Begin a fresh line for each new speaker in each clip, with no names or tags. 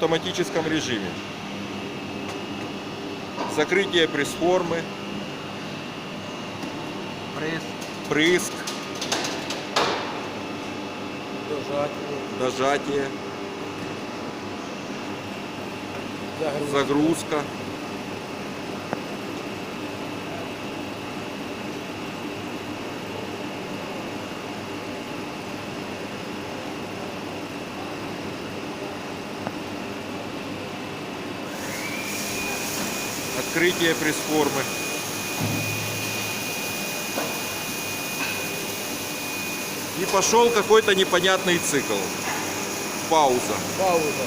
автоматическом режиме. Закрытие пресс-формы,
Прес,
прыск,
дожатие,
дожатие,
загрузка.
загрузка. Открытие пресс-формы. И пошел какой-то непонятный цикл. Пауза.
Пауза.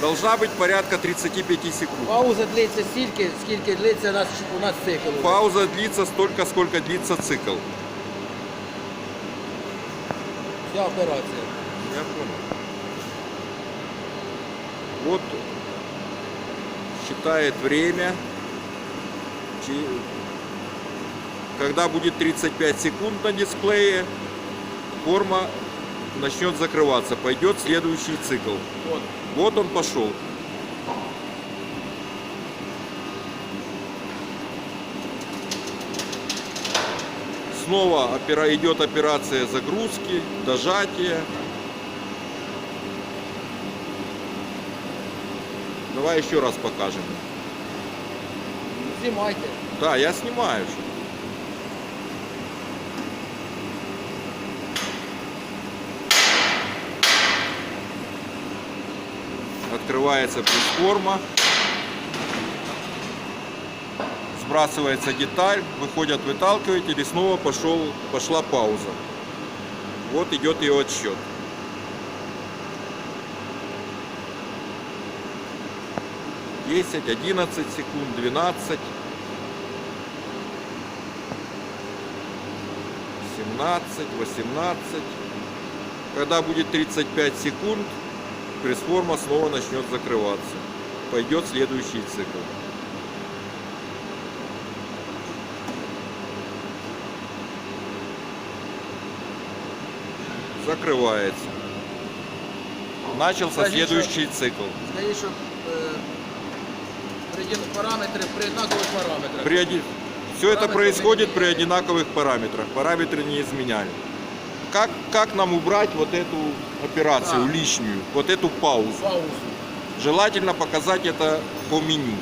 Должна быть порядка 35 секунд.
Пауза длиться стільки, скільки длиться у нас, у нас цикл.
Пауза длится столько, сколько длится цикл.
Вся операція.
Я понял. Вот считает время. Когда будет 35 секунд на дисплее, форма начнет закрываться. Пойдет следующий цикл.
От.
Вот он пошел. Снова опера- идет операция загрузки, дожатия. Давай еще раз покажем.
Знімайте.
Да, я снимаю. Открывается пресс-форма. Сбрасывается деталь, выходят выталкиватели, снова пошел, пошла пауза. Вот идет ее отсчет. Десять, одиннадцать секунд, двенадцать. 17, 18. Когда будет 35 секунд, пресс-форма снова начнет закрываться. Пойдет следующий цикл. Закрывается. Начался следующий цикл.
При параметри, при однакових параметрах.
При оди- Все это
Параметры
происходит
не
при одинаковых параметрах. Параметры не изменяли. Как, как нам убрать вот эту операцию
Да.
лишнюю, вот эту паузу?
Паузу.
Желательно показать это по меню.